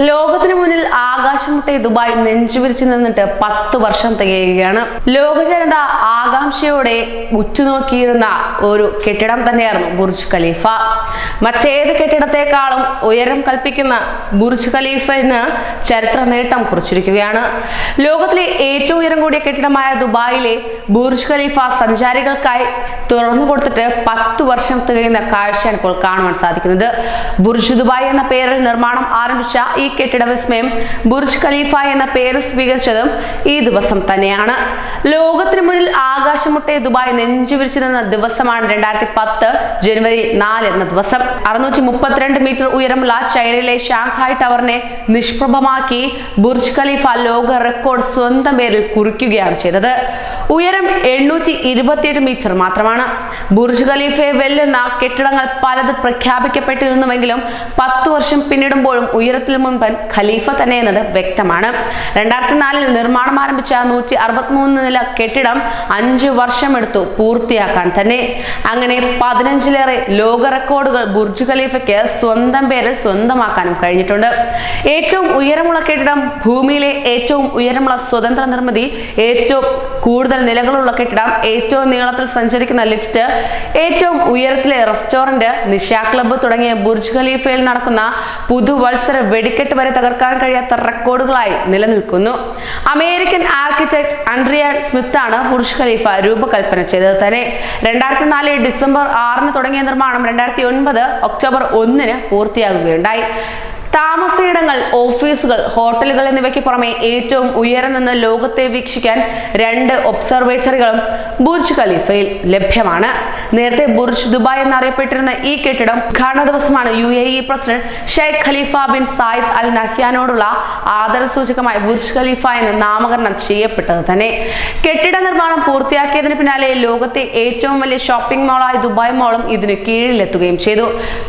ലോകത്തിന് മുന്നിൽ ആകാശമുട്ടെ ദുബായ് നെഞ്ചുവിരിച്ചു നിന്നിട്ട് പത്ത് വർഷം തികയുകയാണ്. ലോക ജനത ആകാംക്ഷയോടെ ഉറ്റുനോക്കിയിരുന്ന ഒരു കെട്ടിടം തന്നെയായിരുന്നു ബുർജ് ഖലീഫ. മറ്റേത് കെട്ടിടത്തെക്കാളും ഉയരം കൽപ്പിക്കുന്ന ബുർജ് ഖലീഫ ഇന്ന് ചരിത്ര നേട്ടം കുറിച്ചിരിക്കുകയാണ്. ലോകത്തിലെ ഏറ്റവും ഉയരം കൂടിയ കെട്ടിടമായ ദുബായിലെ ബുർജ് ഖലീഫ സഞ്ചാരികൾക്കായി തുറന്നു കൊടുത്തിട്ട് പത്ത് വർഷം തികയുന്ന കാഴ്ചയാണ് ഇപ്പോൾ കാണുവാൻ സാധിക്കുന്നത്. ബുർജ് ദുബായ് എന്ന പേരിൽ നിർമ്മാണം ആരംഭിച്ച ഈ കെട്ടിട വിസ്മയം ബുർജ് ഖലീഫ എന്ന പേര് സ്വീകരിച്ചതും ഈ ദിവസം തന്നെയാണ്. ലോകത്തിന് മുന്നിൽ ആകാശമുട്ടെ ദുബായ് നെഞ്ചുവിരിച്ചു നിന്ന ദിവസമാണ് രണ്ടായിരത്തി പത്ത് ജനുവരി നാല് എന്ന ദിവസം. അറുന്നൂറ്റി മുപ്പത്തിരണ്ട് മീറ്റർ ഉയരമുള്ള ചൈനയിലെ ഷാങ്ഹായ് ടവറിനെ നിഷ്പ്രഭമാക്കി ബുർജ് ഖലീഫ ലോക റെക്കോർഡ് സ്വന്തം പേരിൽ കുറിക്കുകയാണ് ചെയ്തത്. ഉയരം എണ്ണൂറ്റി ഇരുപത്തിയെട്ട് മീറ്റർ മാത്രമാണ്. ബുർജ് ഖലീഫയെ വെല്ലുന്ന കെട്ടിടങ്ങൾ പലത് പ്രഖ്യാപിക്കപ്പെട്ടിരുന്നുവെങ്കിലും പത്തു വർഷം പിന്നിടുമ്പോഴും ഉയരത്തിൽ മുൻപൻ ഖലീഫ തന്നെ എന്നത് വ്യക്തമാണ്. രണ്ടായിരത്തി നാലിൽ നിർമ്മാണം ആരംഭിച്ച നൂറ്റി അറുപത്തിമൂന്ന് നില കെട്ടിടം അഞ്ച് വർഷമെടുത്തു പൂർത്തിയാക്കാൻ തന്നെ. അങ്ങനെ പതിനഞ്ചിലേറെ ലോക റെക്കോർഡുകൾ ബുർജ് ഖലീഫയ്ക്ക് സ്വന്തം പേരിൽ സ്വന്തമാക്കാനും കഴിഞ്ഞിട്ടുണ്ട്. ഏറ്റവും ഉയരമുള്ള കെട്ടിടം ഭൂമിയിലെ ഏറ്റവും ഉയരമുള്ള സ്വതന്ത്ര നിർമ്മിതി ഏറ്റവും കൂടുതൽ നിലകളുള്ള കെട്ടിടം ഏറ്റവും നീളത്തിൽ സഞ്ചരിക്കുന്ന ലിഫ്റ്റ് ഏറ്റവും ഉയരത്തിലെ റെസ്റ്റോറന്റ് നിശ ക്ലബ്ബ് തുടങ്ങിയ ബുർജ് ഖലീഫയിൽ നടക്കുന്ന പുതുവത്സര വെടിക്കെട്ട് വരെ തകർക്കാൻ കഴിയാത്ത റെക്കോർഡുകളായി നിലനിൽക്കുന്നു. അമേരിക്കൻ ആർക്കിടെക്ട് ആൻഡ്രിയ സ്മിത്ത് ആണ് ബുർജ് ഖലീഫ രൂപകൽപ്പന ചെയ്തത് തന്നെ. രണ്ടായിരത്തി നാല് ഡിസംബർ ആറിന് തുടങ്ങിയ നിർമ്മാണം രണ്ടായിരത്തി ഒൻപത് ഒക്ടോബർ ഒന്നിന് പൂർത്തിയാകുകയുണ്ടായി. താമസയിടങ്ങൾ ഓഫീസുകൾ ഹോട്ടലുകൾ എന്നിവയ്ക്ക് പുറമെ ഏറ്റവും ഉയരം നിന്ന് ലോകത്തെ വീക്ഷിക്കാൻ രണ്ട് ഒബ്സർവേറ്ററികളും ബുർജ് ഖലീഫയിൽ ലഭ്യമാണ്. നേരത്തെ ബുർജ് ദുബായ് എന്നറിയപ്പെട്ടിരുന്ന ഈ കെട്ടിടം ഉദ്ഘാടന ദിവസമാണ് U A E president Sheikh Khalifa bin Zayed Al നഹ്യാനോടുള്ള ആദരസൂചകമായി ബുർജ് ഖലീഫ എന്ന് നാമകരണം ചെയ്യപ്പെട്ടത് തന്നെ. കെട്ടിട നിർമ്മാണം പൂർത്തിയാക്കിയതിന് പിന്നാലെ ലോകത്തെ ഏറ്റവും വലിയ ഷോപ്പിംഗ് മാളായ ദുബായ് മാളും ഇതിന് കീഴിലെത്തുകയും ചെയ്തു.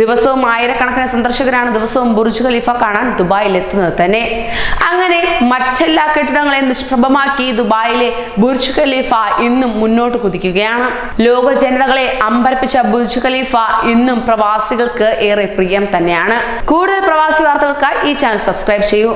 ദിവസവും ആയിരക്കണക്കിന് സന്ദർശകരാണ് ദിവസവും ബുർജ് ഖലീഫ കാണാൻ ദുബായിൽ എത്തുന്നത് തന്നെ. അങ്ങനെ മറ്റെല്ലാ കെട്ടിടങ്ങളെ നിഷ്പ്രഭമാക്കി ദുബായിലെ ബുർജ് ഖലീഫ ഇന്നും മുന്നോട്ട് കുതിക്കുകയാണ്. ലോക ജനതകളെ അമ്പരപ്പിച്ച ബുർജ് ഖലീഫ ഇന്നും പ്രവാസികൾക്ക് ഏറെ പ്രിയം തന്നെയാണ്. കൂടുതൽ പ്രവാസി വാർത്തകൾക്കായി ഈ ചാനൽ സബ്സ്ക്രൈബ് ചെയ്യൂ.